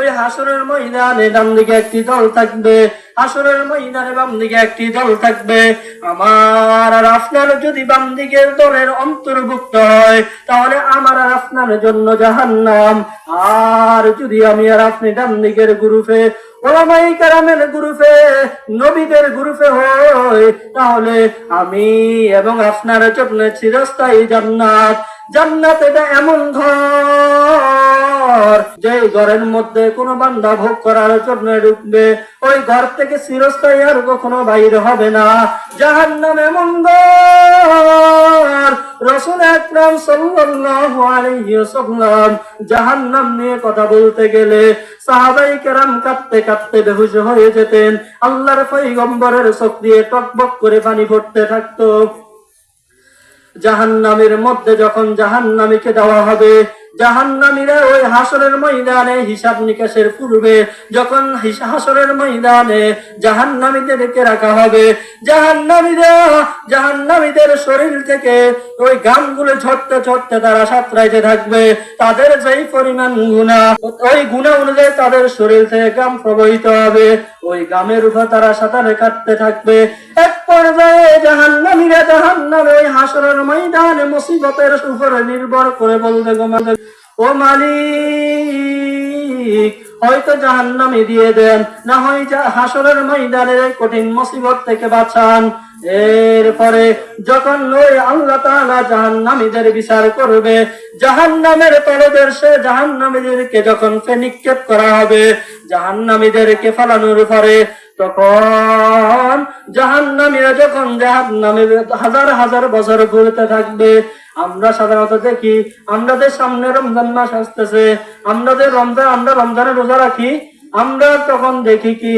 ওই হাসরের ময়দানে ডান দিকে একটি দল থাকবে, হাসরের ময়দানে বাম দিকে একটি দল থাকবে। আমার আর আপনার যদি বাম দিকের দলের অন্তর্ভুক্ত হয়, তাহলে আমার আর আপনার জন্য জাহান্নাম। আর যদি আমি আর আপনি ডান দিকের গ্রুপে, ওলামাই কারামের গ্রুপে, নবীদের গ্রুপে হয় তাহলে আমি এবং আপনার জন্য চিরস্থায়ী জান্নাত। জান্নাত এটা এমন ঘর যে ঘরের মধ্যে কোনো বান্দা ভোগ করার জন্য ঢুকবে ওই ঘর থেকে চিরস্থায়ী আর কখনো বাইরে হবে না। জাহান নাম এমন ঘর, রসুল আকরাম সাল্লাল্লাহু আলাইহি ওয়াসাল্লাম নিয়ে কথা বলতে গেলে সাহাবাই কেরাম কাঁদতে কাঁদতে বেহুশ হয়ে যেতেন। আল্লাহর পয়গম্বরের চোখ দিয়ে টকবক করে পানি পড়তে থাকতো। জাহান্নামের মধ্যে যখন জাহান্নামীকে দেওয়া হবে জাহান্নামীরা ওই হাসরের ময়দানে হিসাব নিকাশের পূর্বে যখন হাসরের ময়দানে জাহান্নামীদেরকে রাখা হবে, জাহান্নামীরা জাহান্নামীদের শরীর থেকে ওই গামগুলো ঝরতে ঝরতে তারা সাঁতরাইতে থাকবে। তাদের যেই পরিমাণ গুণা ওই গুণা অনুযায়ী তাদের শরীর থেকে গাম প্রবাহিত হবে। ওই গামের উপর তারা সাঁতারে কাটতে থাকবে। এক পর্যায়ে জাহান্নামীরা জাহান্নামে ওই হাসরের ময়দানে মুসিবতের উপরে নির্ভর করে বলবে গো মালিক, ও মালিক হয়তো জাহান্নামে দিয়ে দেন না হয় হাসরের ময়দানের কঠিন মুসিবত থেকে বাঁচান। এরপরে যখন ওই আল্লাহ তাআলা জাহান্নামীদের বিচার করবে জাহান্নামের তলদেশে জাহান্নামীদেরকে যখন নিক্ষেপ করা হবে জাহান্নামীদেরকে ফালানোর পরে তখন জাহান্নামীরা যখন জাহান্নামে হাজার হাজার বছর ঘুরতে থাকবে, আমরা সাধারণত দেখি আমাদের সামনে রমজান মাস আসতেছে, আমাদের রমজান, আমরা রমজানের রোজা রাখি, আমরা তখন দেখি কি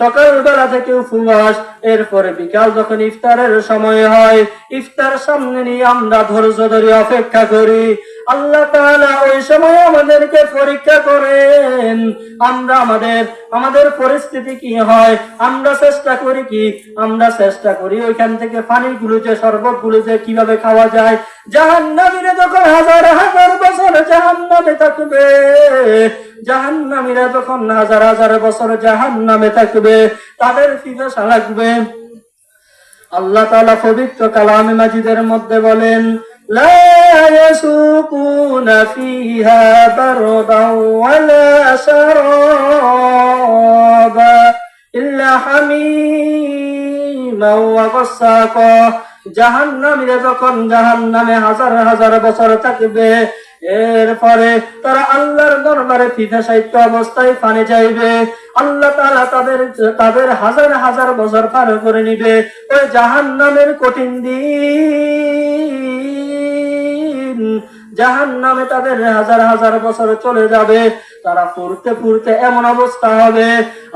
সকাল বেলা থেকে উপবাস, এরপরে বিকাল যখন ইফতারের সময় হয়, ইফতার সামনে নিয়ে আমরা ধৈর্য ধরে অপেক্ষা করি। আল্লাহ তাআলা ওই সময় আমাদেরকে পরীক্ষা করেন। আমরা আমাদের আমাদের পরিস্থিতি কি হয়? আমরা চেষ্টা করি কি? আমরা চেষ্টা করি ওইখান থেকে পানি গুলো যে শরবতগুলো যে কীভাবে খাওয়া যায়। জাহান্নামীরা যখন হাজার হাজার বছর জাহান্নামে থাকবে, জাহান্নামীরা যখন হাজার হাজার বছর জাহান্নামে থাকবে, তাদের পিপাসা লাগবে। আল্লাহ তাআলা পবিত্র কালামে মাজিদের মধ্যে বলেন لا يسوقون فيها بردا ولا شرابا إلا حميما وغساقا জাহান্নামীরা যখন জাহান্নামে হাজার হাজার বছর থাকবে এরপরে তারা আল্লাহর দরবারে ফিফা সাহিত্য অবস্থায় পানি চাইবে আল্লাহ তাআলা তাদের তাদের হাজার হাজার বছর পার করে নিবে ওই জাহান্নামের কঠিন দিন জাহান নামে তাদের হাজার হাজার বছর চলে যাবে। তারা পড়তে পড়তে এমন অবস্থা হবে।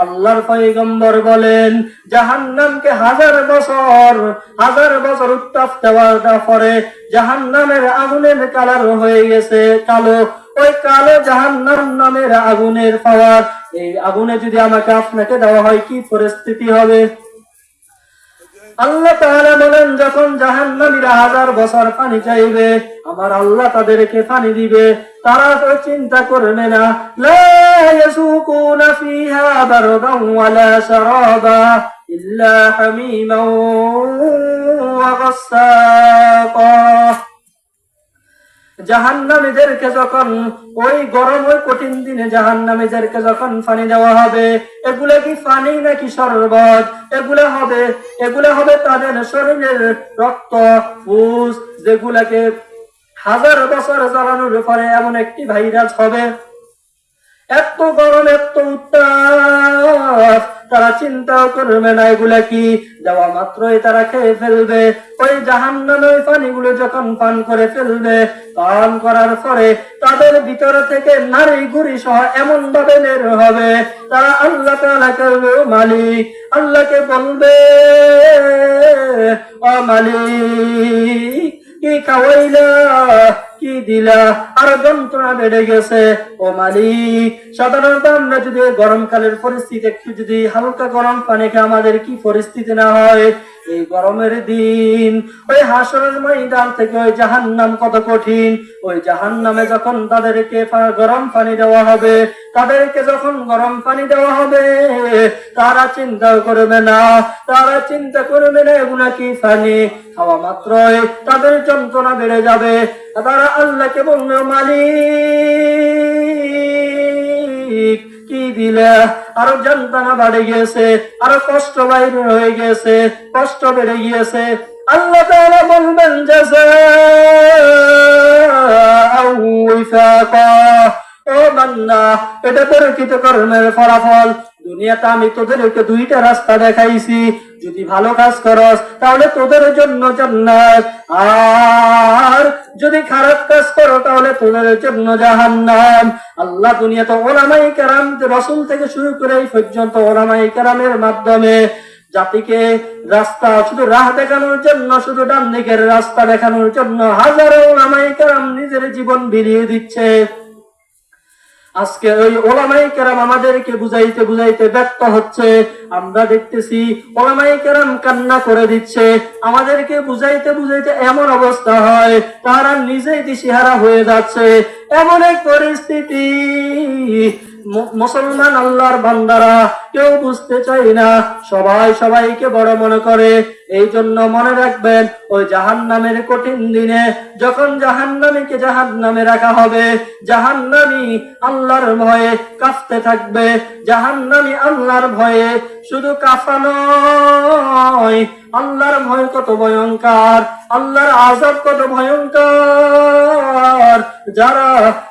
আল্লাহর পয়গম্বর বলেন জাহান নামকে হাজার বছর হাজার বছর উত্তাপ দেওয়ার পরে জাহান নামের আগুনের কালার হয়ে গেছে কালো। ওই কালো জাহান নাম নামের আগুনের পাওয়ার। এই আগুনে যদি আমাকে আপনাকে দেওয়া হয়, কি পরিস্থিতি হবে? আল্লাহ তাহলে বলেন, যখন জাহান্নামীরা হাজার বছর পানি চাইবে, আমার আল্লাহ তাদেরকে পানি দিবে। তারা তো চিন্তা করবে না ইল্লা হামিমা ওয়া গাসসাকা জাহান্নামীদেরকে যখন ওই গরম, ওই কঠিন দিনে জাহান্নামীদেরকে যখন পানি দেওয়া হবে, এগুলা কি পানি নাকি শরবত? এগুলা হবে এগুলা হবে তাদের শরীরের রক্ত, ফুস, যেগুলাকে হাজার বছর জ্বালানোর পরে এমন একটি ভাইরাস হবে। এত গরম, এত উত্তাপ তারা চিন্তাও করবে না এগুলা কি? দেওয়া মাত্রই তারা খেয়ে ফেলবে। ওই জাহান্নামে ওই পানিগুলো যখন পান করে ফেলবে, পান করার পরে তাদের ভিতর থেকে নারী গুড়ি সহ এমন ভাবে বের হবে। তারা আল্লাহ তাআলা করবে "ও মালিক, আল্লাহকে বলবে, ও মালিক, কি খাওয়াইলা? কি দিলা? আর যন্ত্রণা বেড়ে গেছে। ও মালিক সাধারণত আমরা যদি গরমকালের পরিস্থিতি একটু যদি হালকা গরম পানি আমাদের কি পরিস্থিতি না হয়? এই গরমের দিন, ওই হাসরের ময়দান থেকে ওই জাহান্নাম কত কঠিন। ওই জাহান্নামে যখন তাদেরকে গরম পানি দেওয়া হবে, তাদেরকে যখন গরম পানি দেওয়া হবে, তারা চিন্তা করবে না, তারা চিন্তা করবে না, এগুলা কি পানি? খাওয়া মাত্রই তাদের যন্ত্রণা বেড়ে যাবে। তারা আল্লাহকে বলবে, মালিক কি দিলে? আরও যন্ত্রণা বাড়ে গিয়েছে, আরও কষ্ট হয়ে কষ্ট বেড়ে গিয়েছে। আল্লাহ বলবেন ফলাফল। দুনিয়াতে আমি তোদেরকে দুইটা রাস্তা দেখাইছি। যদি ভালো কাজ করস, তাহলে তোদের জন্য জান্নাত। আর যদি খারাপ কাজ করো, তাহলে তোমার জন্য জাহান্নাম। আল্লাহ দুনিয়াতে ওলামাই কেরাম রসুল থেকে শুরু করে এই পর্যন্ত ওলামাই কেরামের মাধ্যমে জাতিকে রাস্তা, শুধু রাহ দেখানোর জন্য, শুধু ডান দিকের রাস্তা দেখানোর জন্য হাজারো ওলামাই কেরাম নিজের জীবন বিলিয়ে দিচ্ছে। আজকে ওই ওলামাই কেরাম আমাদেরকে বুঝাইতে বুঝাইতে ব্যর্থ হচ্ছে। আমরা দেখতেছি ওলামাই কেরাম কান্না করে দিচ্ছে। আমাদেরকে বুঝাইতে বুঝাইতে এমন অবস্থা হয়, তারা নিজেই দিশেহারা হয়ে যাচ্ছে। এমন এক পরিস্থিতি মুসলমান আল্লাহর বান্দারা কেউ বুঝতে চাই না। সবাই সবাইকে বড় মনে করে। এই জন্য মনে রাখবেন, ওই জাহান নামের কঠিন দিনে যখন জাহান নামীকে জাহান নামে রাখা হবে জাহান নামী আল্লাহর ভয়ে কাঁপতে থাকবে। জাহান নামী আল্লাহর ভয়ে শুধু কাফা নয়, আল্লাহর ভয় কত ভয়ঙ্কর, আল্লাহর আজাব কত ভয়ঙ্কর। যারা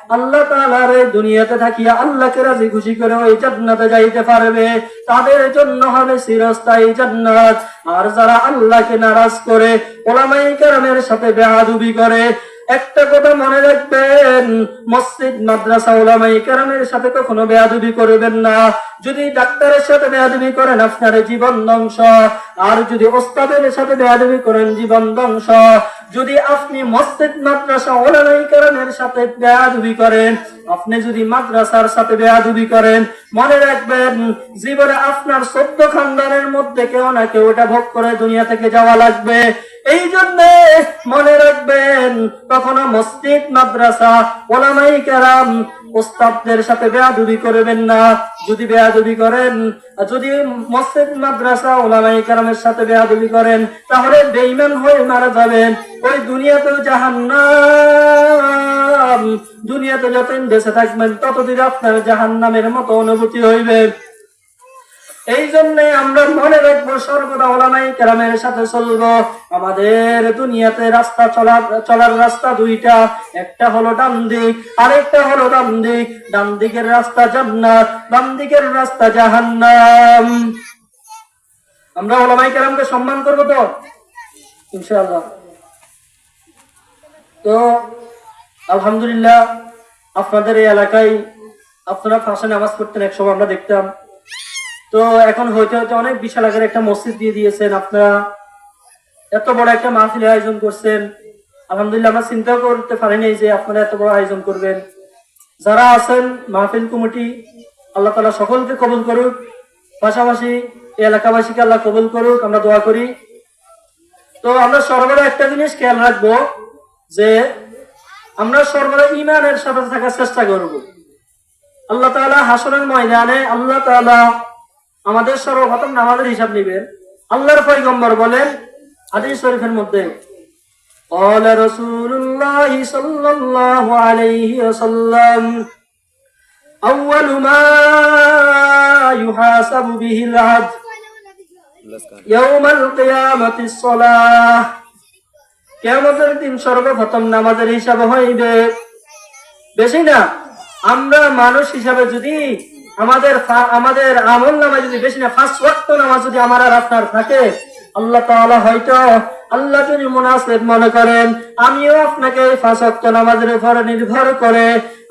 আল্লাহ তাআলার এই দুনিয়াতে থাকিয়া আল্লাহকে রাজি খুশি করে ওই জান্নাতে যাইতে পারবে। তাদের জন্য হবে চিরস্থায়ী জান্নাত। আর যারা আল্লাহকে নারাজ করে, ওলামাই কেরামের সাথে বেহাদুবি করে, একটা কথা মনে রাখবেন, মসজিদ, মাদ্রাসা ওলামাই কেরামের সাথে কখনো বেয়াদবি করবেন না। যদি ডাক্তারের সাথে বেয়াদবি করেন, আপনার জীবন ধ্বংস। আর যদি ওস্তাদের সাথে বেয়াদবি করেন, জীবন ধ্বংস। যদি আপনি মসজিদ, মাদ্রাসা কেরামের সাথে বেয়াদবি করেন, আপনি যদি মাদ্রাসার সাথে বেয়াদবি করেন, মনে রাখবেন জীবনে আপনার সত্য খানদানের মধ্যে কেউ না কেউ এটা ভোগ করে দুনিয়া থেকে যাওয়া লাগবে। এই জন্য মনে রাখবেন, কখনো মসজিদ, মাদ্রাসা, ওলামাই কেরাম ওস্তাদদের সাথে বেয়াদুবি করবেন না। যদি বেয়াদুবি করেন, যদি মসজিদ, মাদ্রাসা ওলামাই কারামের সাথে বেয়াদুবি করেন, তাহলে বেইমান হয়ে মারা যাবেন। ওই দুনিয়াতেও জাহান্নাম। দুনিয়াতে যতদিন বেঁচে থাকবেন, ততদিন আপনার জাহান্নামের মতো অনুভূতি হইবে। এই জন্য আমরা মনে রাখব, সর্বদা ওলামাই কেরামের সাথে চলবো। আমাদের দুনিয়াতে রাস্তা চলার চলার রাস্তা দুইটা, একটা হলো ডান দিক, আরেকটা হলো ডান দিক। ডান দিকের রাস্তা জান্নাত বাম দিকের রাস্তা জাহান্নাম। আমরা ওলামাই কেরামকে সম্মান করব তো? ইনশাআল্লাহ। তো, আলহামদুলিল্লাহ, আপনাদের এই এলাকায় আপনারা ফাঁসে নামাজ পড়তেন এক সময় আমরা দেখতাম। তো এখন হইতে হইতে অনেক বিশাল আকারে একটা মসজিদ দিয়ে দিয়েছেন। আপনারা এত বড় একটা মাহফিল আয়োজন করছেন। আলহামদুলিল্লাহ, আমরা চিন্তা করতে পারিনি যে আপনারা এত বড় আয়োজন করবেন। যারা আছেন, মাহফিল কমিটি, আল্লাহ তালা সকলকে কবুল করুক। পাশাপাশি এলাকাবাসীকে আল্লাহ কবুল করুক, আমরা দোয়া করি। তো আমরা সর্বদা একটা জিনিস খেয়াল রাখব যে আমরা সর্বদা ইমানের সাথে থাকার চেষ্টা করব। আল্লাহ তাআলা হাসরের ময়দানে আল্লাহ তাআলা আমাদের সর্বপ্রথম নামাজের হিসাব নিবেন আল্লাহর পয়গম্বর বলেন হাদিস শরীফের মধ্যে قال رسول الله صلى الله عليه وسلم أول ما يحاسب به العبد يوم القيامة الصلاة কেয়ামতের দিন সর্বপ্রথম নামাজের হিসাব হইবে বেশি না আমরা মানুষ হিসাবে যদি আমাদের আমাদের আমল নামা যদি বেশি না ফার্স্ট ওয়াক্ত নামাজ যদি আমার আর আপনার থাকে, আল্লাহ তাআলা হয়তো আল্লাহ যদি মুনাসিব মনে করেন, আমিও আপনাকে এই ফাঁস ওয়াক্ত নামাজের উপরে নির্ভর করে,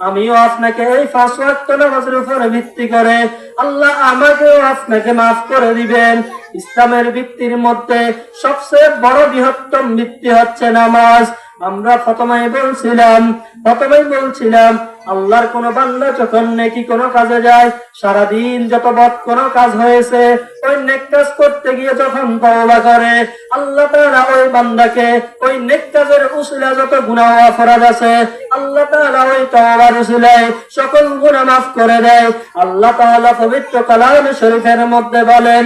আমিও আপনাকে এই ফাঁস ওয়াক্ত নামাজের উপরে ভিত্তি করে, আল্লাহ আমাকেও আপনাকে মাফ করে দিবেন। ইসলামের ভিত্তির মধ্যে সবচেয়ে বড় বৃহত্তম ভিত্তি হচ্ছে নামাজ। আমরা প্রথমেই বলছিলাম প্রথমেই বলছিলাম আল্লাহর কোন বান্দা যখন নেকি কোনো কাজে যায়, সারাদিন যত বদ কোনো কাজ হয়েছে, ওই নেক কাজ করতে গিয়ে যখন তওবা করে, আল্লাহ তাআলা ওই বান্দাকে ওই নেক কাজের উসিলা যত গুনাহ অপরাধ আছে, আল্লাহ তাআলা ওই তওবার উসিলায় সকল গুনাহ মাফ করে দেয়। আল্লাহ তাআলা পবিত্র কালাম শরীফের মধ্যে বলেন